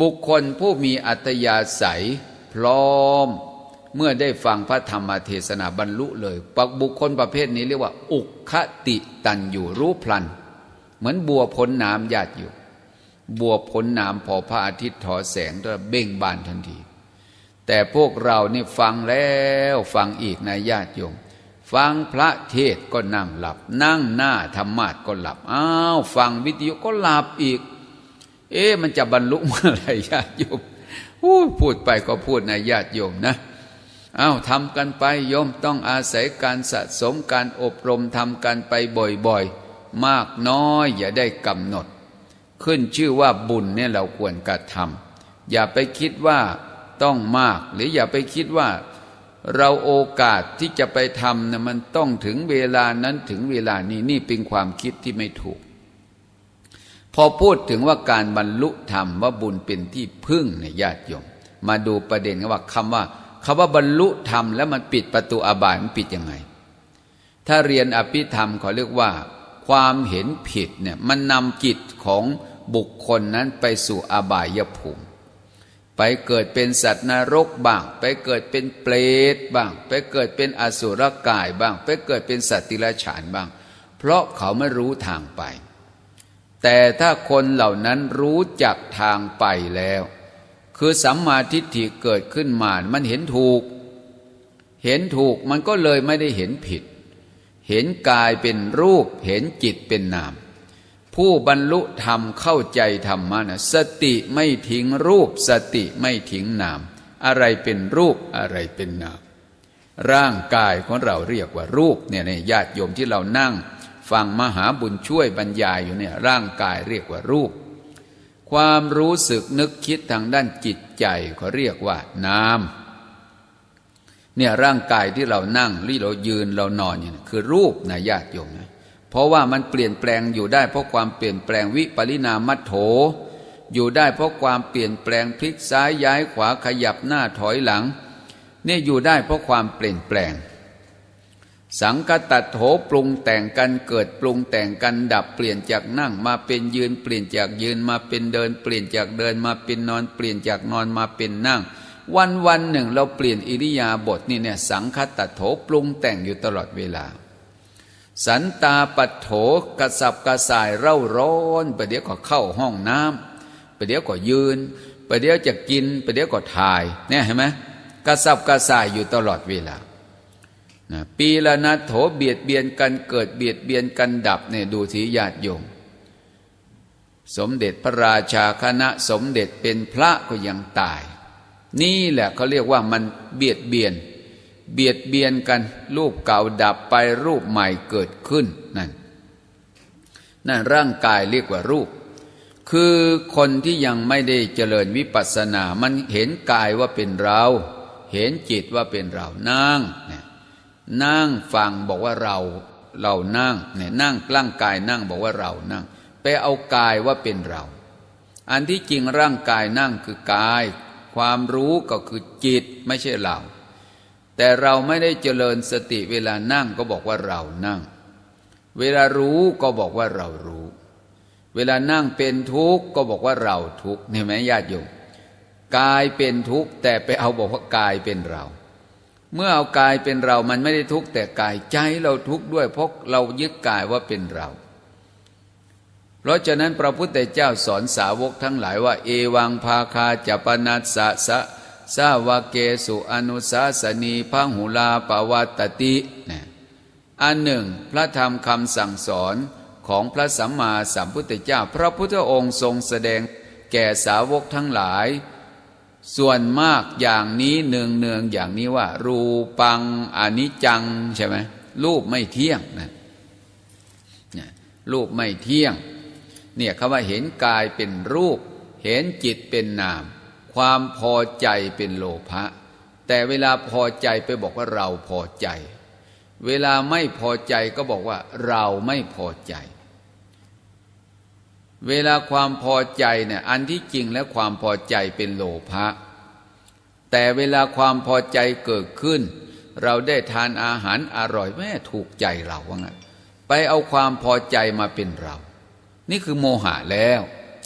บุคคลผู้มีอัตยาศัย พร้อม เมื่อได้ฟังพระธรรมเทศนาบรรลุเลยปักบุคคลประเภทนี้เรียกว่า อุคคติตันอยู่รู้พลัน เหมือนบัวพ้นน้ำญาติอยู่ บัวพ้นน้ำพอพระอาทิตย์ถอแสงก็เบ่งบานทันที แต่พวกเรานี่ฟังแล้วฟังอีกนะญาติโยมฟังพระเทศก็นั่งหลับ นั่งหน้าธรรมาทก็หลับอ้าวฟังวิทยุก็หลับอีก เอ๊ะมันจะบรรลุเมื่อไหร่ญาติโยมพูดไปก็พูดนะญาติโยมนะอ้าวทำกันไปโยมต้องอาศัยการสะสมการอบรมทำกันไปบ่อยๆ มากน้อยอย่าได้กำหนด ขึ้นชื่อว่าบุญเนี่ยเราควรกระทำอย่าไปคิดว่าต้องมาก หรืออย่าไปคิดว่า เราโอกาสที่จะไปทำนะมันต้องถึงเวลานั้นถึงเวลานี้นี่เป็นความคิดที่ไม่ถูก พอพูดถึงว่าการบรรลุธรรมว่าบุญเป็นที่พึ่งในญาติโยม มาดูประเด็นว่าคำว่าคำว่าบรรลุธรรมแล้วมันปิดประตูอบายมันปิดยังไง ถ้าเรียนอภิธรรมเขาเรียกว่า ความเห็นผิดเนี่ยมันนำจิตของบุคคลนั้นไปสู่อบายภูมิ ไปเกิดเป็นสัตว์นรกบ้าง ไปเกิดเป็นเปรตบ้าง ไปเกิดเป็นอสุรกายบ้าง ไปเกิดเป็นสัตว์ติรฉานบ้าง เพราะเขาไม่รู้ทางไป แต่ถ้าคนเหล่านั้นรู้จักทางไปแล้ว คือสัมมาทิฏฐิเกิดขึ้นมา มันเห็นถูก เห็นถูกมันก็เลยไม่ได้เห็นผิด เห็นกายเป็นรูป เห็นจิตเป็นนาม ผู้บรรลุธรรมเข้าใจธรรมะนะสติไม่ทิ้งรูป สติไม่ทิ้งนาม อะไรเป็นรูปอะไรเป็นนาม ร่างกายของเราเรียกว่ารูปเนี่ยในญาติโยมที่เรานั่ง ฟังมหาบุญช่วยบรรยายอยู่เนี่ยร่างกายเรียกว่ารูป ความรู้สึกนึกคิดทางด้านจิตใจเขาเรียกว่านามเนี่ยร่างกายที่เรานั่งที่เรายืนเรานอนอยู่ยคือรูปนะญาติโยมนะเพราะว่ามันเปลี่ยนแปลงอยู่ได้เพราะความเปลี่ยนแปลงวิปริณามัตโถ อยู่ได้เพราะความเปลี่ยนแปลงพลิกซ้ายย้ายขวาขยับหน้าถอยหลัง เนี่ยอยู่ได้เพราะความเปลี่ยนแปลง สังกตัดโถปรุงแต่งกันเกิดปรุงแต่งกันดับเปลี่ยนจากนั่งมาเป็นยืนเปลี่ยนจากยืนมาเป็นเดิน เปลี่ยนจากเดินมาเป็นนอนเปลี่ยนจากนอนมาเป็นนั่ง วันวันหนึ่งเราเปลี่ยนอิริยาบถนี่เนี่ยสังคตัดโถปรุงแต่งอยู่ตลอดเวลา สันตาปัดโถกระสับกระส่ายเร่าร้อนประเดี๋ยวก็เข้าห้องน้ำประเดี๋ยวก็ยืนประเดี๋ยวจะกินประเดี๋ยวก็ถ่ายเนี่ยเห็นไหมกระสับกระส่ายอยู่ตลอดเวลา นะปีละนัดโถเบียดเบียนกันเกิดเบียดเบียนกันดับเนี่ยดูสีญาติโยมสมเด็จพระราชาคณะสมเด็จเป็นพระก็ยังตาย นี่แหละเขาเรียกว่ามันเบียดเบียน เบียดเบียนกันรูปเก่าดับไปรูปใหม่เกิดขึ้นนั่นนั่นร่างกายเรียกว่ารูป คือคนที่ยังไม่ได้เจริญวิปัสสนา มันเห็นกายว่าเป็นเรา เห็นจิตว่าเป็นเรานั่งเนี่ย นั่งฟังบอกว่าเรา เรานั่งเนี่ยนั่งร่างกายนั่งบอกว่าเรานั่ง ไปเอากายว่าเป็นเรา อันที่จริงร่างกายนั่งคือกาย ความรู้ก็คือจิตไม่ใช่เรา แต่เราไม่ได้เจริญสติเวลานั่งก็บอกว่าเรานั่ง เวลารู้ก็บอกว่าเรารู้ เวลานั่งเป็นทุกข์ก็บอกว่าเราทุกข์เห็นไหมญาติโยมกายเป็นทุกข์แต่ไปเอาบอกว่ากายเป็นเรา เมื่อเอากายเป็นเรามันไม่ได้ทุกข์แต่กายใจเราทุกข์ด้วยเพราะเรายึดกายว่าเป็นเรา เพราะฉะนั้นพระพุทธเจ้าสอนสาวกทั้งหลายว่า เอวังภาคาจัปนัสสะสะสาวเกสุอนุสาสนีพังหุลาปวัตตินะอันหนึ่ง พระธรรมคำสั่งสอนของพระสัมมาสัมพุทธเจ้า พระพุทธองค์ทรงแสดงแก่สาวกทั้งหลาย ส่วนมากอย่างนี้เนืองเนืองอย่างนี้ว่า รูปังอนิจจังใช่ไหมรูปไม่เที่ยงนะรูปไม่เที่ยง เนี่ยคำว่าเห็นกายเป็นรูป เห็นจิตเป็นนาม ความพอใจเป็นโลภะแต่เวลาพอใจไปบอกว่าเราพอใจ เวลาไม่พอใจก็บอกว่าเราไม่พอใจ เวลาความพอใจเนี่ยอันที่จริงแล้วความพอใจเป็นโลภะแต่เวลาความพอใจเกิดขึ้น เราได้ทานอาหารอร่อยแม่ถูกใจเราว่างั้นไปเอาความพอใจมาเป็นเรา นี่คือโมหะแล้ว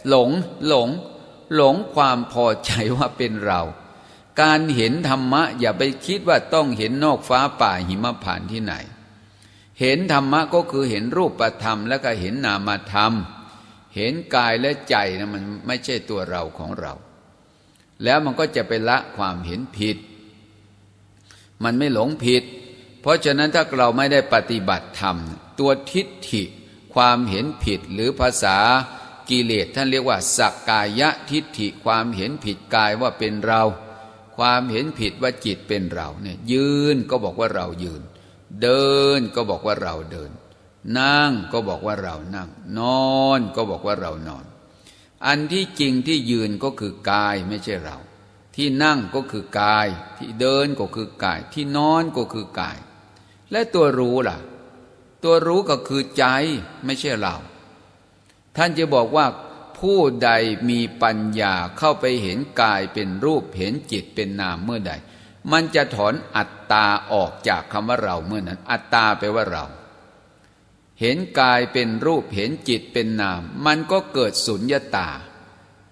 หลงหลง หลงความพอใจว่าเป็นเรา การเห็นธรรมะ อย่าไปคิดว่าต้องเห็นนอกฟ้าป่าหิมพานที่ไหน เห็นธรรมะก็คือเห็นรูปธรรม แล้วก็เห็นนามธรรม เห็นกายและใจนะมันไม่ใช่ตัวเราของเรา แล้วมันก็จะไปละความเห็นผิด มันไม่หลงผิด เพราะฉะนั้นถ้าเราไม่ได้ปฏิบัติธรรม ตัวทิฏฐิ ความเห็นผิดหรือภาษากิเลสท่านเรียกว่าสักกายะทิฏฐิ ความเห็นผิดกายว่าเป็นเรา ความเห็นผิดว่าจิตเป็นเราเนี่ยยืนก็บอกว่าเรายืน เดินก็บอกว่าเราเดิน นั่งก็บอกว่าเรานั่ง นอนก็บอกว่าเรานอน อันที่จริงที่ยืนก็คือกายไม่ใช่เรา ที่นั่งก็คือกาย ที่เดินก็คือกาย ที่นอนก็คือกาย และตัวรู้ล่ะ ตัวรู้ก็คือใจไม่ใช่เรา ท่านจะบอกว่าผู้ใดมีปัญญาเข้าไปเห็นกายเป็นรูปเห็นจิตเป็นนามเมื่อใด มันจะถอนอัตตาออกจากคำว่าเราเมื่อนั้น อัตตาแปลว่าเรา เห็นกายเป็นรูปเห็นจิตเป็นนาม มันก็เกิดสุญญตา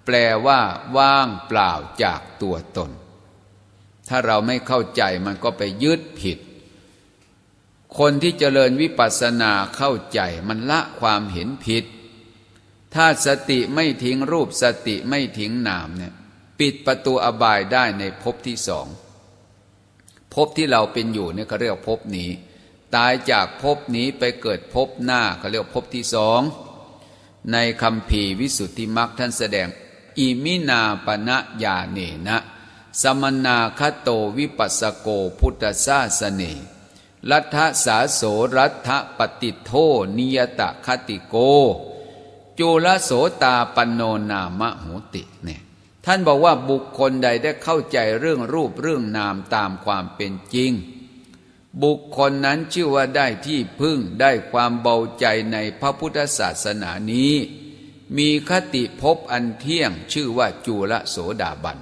แปลว่า ว่างเปล่าจากตัวตน ถ้าเราไม่เข้าใจมันก็ไปยึดผิด คนที่เจริญวิปัสสนาเข้าใจมันละความเห็นผิด ถ้าสติไม่ทิ้งรูปสติไม่ทิ้งนามเนี่ยปิดประตูอบายได้ในภพที่สองภพที่เราเป็นอยู่เนี่ยเขาเรียกภพนี้ ตายจากภพนี้ไปเกิดภพหน้าเขาเรียกภพที่สองในคำภีวิสุทธิมรรคท่านแสดง อิมินาปณะยาเนนะสมนาคโตวิปัสโกพุทธสาสเนรัฐสาโสรัฐปฏิโทนิยตคติโก จุลโสตาปนโนนามะหุติเนี่ยท่านบอกว่าบุคคลใดได้เข้าใจเรื่องรูปเรื่องนามตามความเป็นจริง บุคคลนั้นชื่อว่าได้ที่พึ่งได้ความเบาใจในพระพุทธศาสนานี้ มีคติภพอันเที่ยงชื่อว่าจุลโสดาบัน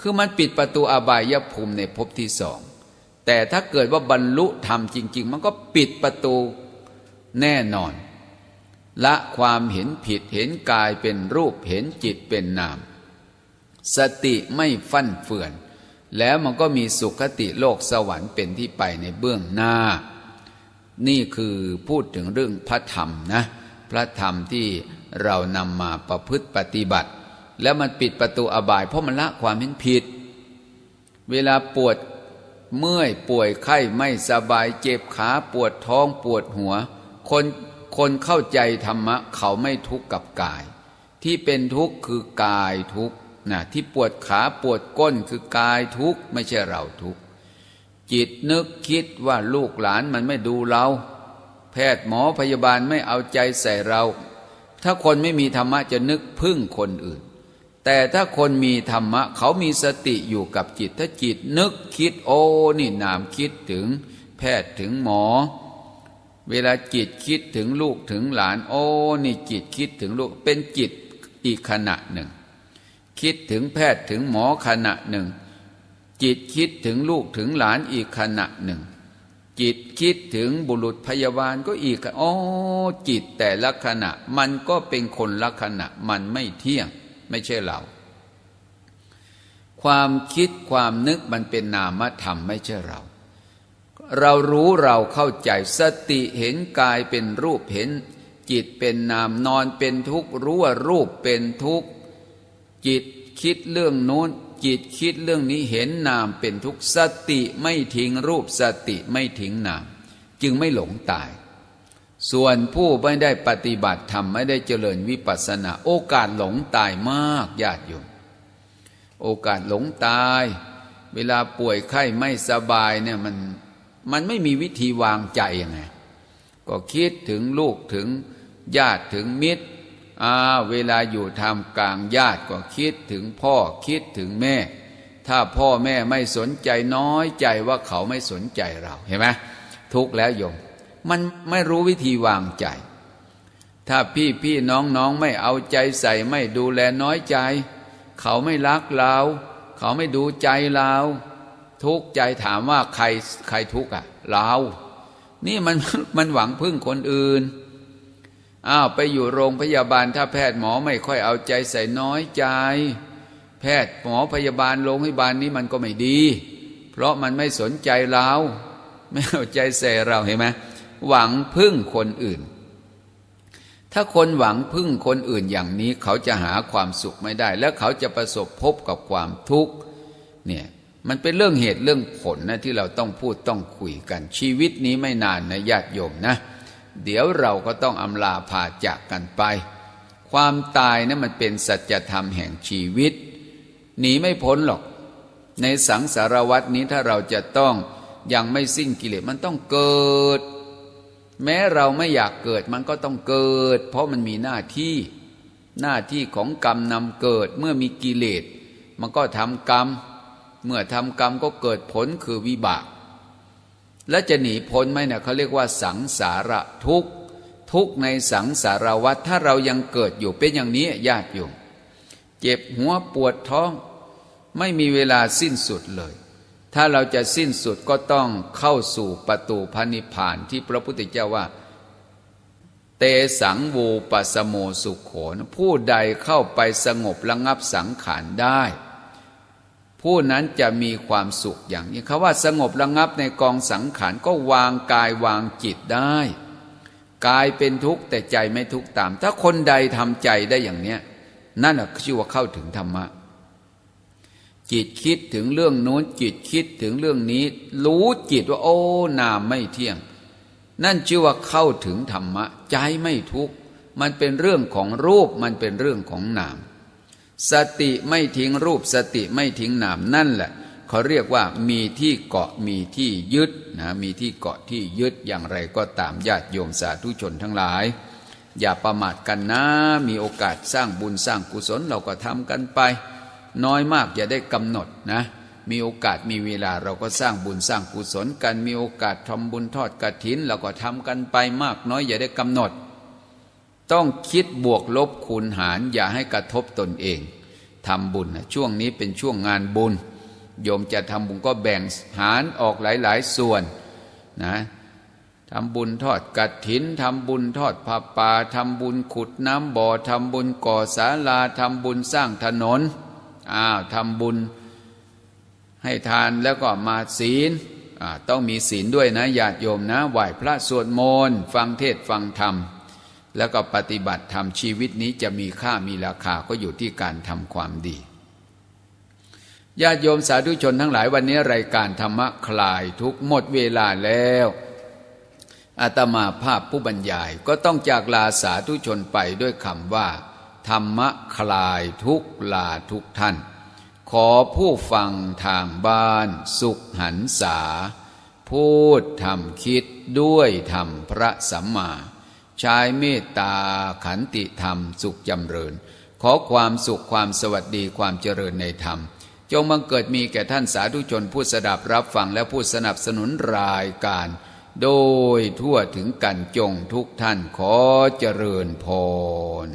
คือมันปิดประตูอบายภูมิในภพที่สอง แต่ถ้าเกิดว่าบรรลุธรรมจริง ๆ มันก็ปิดประตูแน่นอน ละความเห็นผิดเห็นกายเป็นรูปเห็นจิตเป็นนาม สติไม่ฟั่นเฟือน แล้วมันก็มีสุขติโลกสวรรค์เป็นที่ไปในเบื้องหน้า นี่คือพูดถึงเรื่องพระธรรมนะพระธรรมที่เรานำมาประพฤติปฏิบัติ แล้วมันปิดประตูอบาย เพราะมันละความเห็นผิด เวลาปวดเมื่อยป่วยไข้ไม่สบายเจ็บขาปวดท้องปวดหัว คนคนเข้าใจธรรมะ เขาไม่ทุกข์กับกาย ที่เป็นทุกข์คือกายทุกข์ นะที่ปวดขาปวดก้นคือกายทุกข์ไม่ใช่เราทุกข์จิตนึกคิดว่าลูกหลานมันไม่ดูเรา แพทย์หมอพยาบาลไม่เอาใจใส่เรา ถ้าคนไม่มีธรรมะจะนึกพึ่งคนอื่น แต่ถ้าคนมีธรรมะ เขามีสติอยู่กับจิต ถ้าจิตนึกคิดโอ้นี่นามคิดถึง แพทย์ถึงหมอ เวลาจิตคิดถึงลูกถึงหลาน โอ้นี่จิตคิดถึงลูกเป็นจิตอีกขณะหนึ่ง คิดถึงแพทย์ถึงหมอขณะหนึ่ง จิตคิดถึงลูกถึงหลานอีกขณะหนึ่ง จิตคิดถึงบุรุษพยาบาลก็อีกโอ้จิตแต่ละขณะมันก็เป็นคนละขณะมันไม่เที่ยง ไม่ใช่เรา ความคิดความนึกมันเป็นนามธรรมไม่ใช่เรา เรารู้เราเข้าใจสติเห็นกายเป็นรูปเห็น จิตเป็นนามนอนเป็นทุกข์รู้ว่ารูปเป็นทุกข์จิต คิดเรื่องโน้นจิตคิดเรื่องนี้เห็นนามเป็นทุกข์สติไม่ทิ้งรูปสติไม่ทิ้งนาม จึงไม่หลงตาย ส่วนผู้ไม่ได้ปฏิบัติธรรมไม่ได้เจริญวิปัสสนา โอกาสหลงตายมากญาติโยมโอกาสหลงตาย เวลาป่วยไข้ไม่สบายเนี่ยมันมันไม่มีวิธีวางใจยังไงก็คิดถึงลูกถึงญาติถึงมิตร อาเวลาอยู่ทำกลางญาติก็คิดถึงพ่อคิดถึงแม่ ถ้าพ่อแม่ไม่สนใจน้อยใจว่าเขาไม่สนใจเราเห็นไหมทุกแล้วโยม มันไม่รู้วิธีวางใจ ถ้าพี่พี่น้องน้องไม่เอาใจใส่ไม่ดูแลน้อยใจ เขาไม่รักเรา เขาไม่ดูใจเราทุกใจถามว่าใครใครทุกข์อะ เรา นี่มันมันหวังพึ่งคนอื่น อ้าวไปอยู่โรงพยาบาลถ้าแพทย์หมอไม่ค่อยเอาใจใส่น้อยใจ แพทย์หมอพยาบาลโรงพยาบาลนี้มันก็ไม่ดี เพราะมันไม่สนใจเราไม่เอาใจใส่เราเห็นไหมหวังพึ่งคนอื่น ถ้าคนหวังพึ่งคนอื่นอย่างนี้เขาจะหาความสุขไม่ได้ และเขาจะประสบพบกับความทุกข์เนี่ยมันเป็นเรื่องเหตุเรื่องผลนะที่เราต้องพูดต้องคุยกันชีวิตนี้ไม่นานนะญาติโยมนะ เดี๋ยวเราก็ต้องอำลาพาจากกันไป ความตายนะั้นมันเป็นสัจธรรมแห่งชีวิตหนีไม่พ้นหรอก ในสังสารวัตนี้ถ้าเราจะต้องยังไม่สิ้นกิเลสมันต้องเกิด แม้เราไม่อยากเกิดมันก็ต้องเกิด เพราะมันมีหน้าที่หน้าที่ของกรรมนำเกิดเมื่อมีกิเลสมันก็ทำกรรม เมื่อทำกรรมก็เกิดผลคือวิบาก และจะหนีพ้นไหมเนี่ยเขาเรียกว่าสังสารทุกข์ทุกข์ในสังสารวัฏถ้าเรายังเกิดอยู่เป็นอย่างนี้ญาติโยมเจ็บหัวปวดท้อง ไม่มีเวลาสิ้นสุดเลย ถ้าเราจะสิ้นสุดก็ต้องเข้าสู่ประตูพระนิพพานที่พระพุทธเจ้าว่า เตสังวูปสโมสุขโขนผู้ใดเข้าไปสงบระงับสังขารได้ ผู้นั้นจะมีความสุขอย่างนี้คาว่าสงบระงับในกองสังขารก็วางกายวางจิตได้ กายเป็นทุกข์แต่ใจไม่ทุกข์ตาม ถ้าคนใดทำใจได้อย่างเนี้ยนั่นแหะชื่อว่าเข้าถึงธรรมะ จิตคิดถึงเรื่องโน้นจิตคิดถึงเรื่องนี้ รู้จิตว่าโอ้นามไม่เที่ยง นั่นชื่อว่าเข้าถึงธรรมะ ใจไม่ทุกข์มันเป็นเรื่องของรูปมันเป็นเรื่องของนาม สติไม่ทิ้งรูปสติไม่ทิ้งนามนั่นแหละเขาเรียกว่ามีที่เกาะมีที่ยึดนะมีที่เกาะที่ยึดอย่างไรก็ตามญาติโยมสาธุชนทั้งหลาย อย่าประมาทกันนะ มีโอกาสสร้างบุญสร้างกุศลเราก็ทำกันไป น้อยมากอย่าได้กำหนดนะมีโอกาสมีเวลาเราก็สร้างบุญสร้างกุศลกัน มีโอกาสทำบุญทอดกระถินเราก็ทำกันไปมากน้อยอย่าได้กำหนด ต้องคิดบวกลบคูณหารอย่าให้กระทบตนเองทำบุญนะช่วงนี้เป็นช่วงงานบุญ โยมจะทำบุญก็แบ่งหารออกหลาย ๆ ส่วนนะทำบุญทอดกัดถินทำบุญทอดผ้าป่าทำบุญขุดน้ำบ่อทำบุญก่อศาลาทำบุญสร้างถนนอ้าวทำบุญให้ทานแล้วก็มาศีลต้องมีศีลด้วยนะญาติโยมนะไหว้พระสวดมนต์ฟังเทศฟังธรรม แล้วก็ปฏิบัติธรรมชีวิตนี้จะมีค่ามีราคาก็อยู่ที่การทำความดี ญาติโยมสาธุชนทั้งหลายวันนี้รายการธรรมะคลายทุกหมดเวลาแล้วอาตมาภาพผู้บรรยายก็ต้องจากลาสาธุชนไปด้วยคำว่า ธรรมะคลายทุกลาทุกท่าน ขอผู้ฟังทางบ้านสุขหันษาพูดทำคิดด้วยธรรมพระสัมมา ชายเมตตาขันติธรรม สุขจำเริญ ขอความสุขความสวัสดีความเจริญในธรรม จงบังเกิดมีแก่ท่านสาธุชนผู้สดับรับฟังและผู้สนับสนุนรายการ โดยทั่วถึงกันจงทุกท่านขอเจริญพร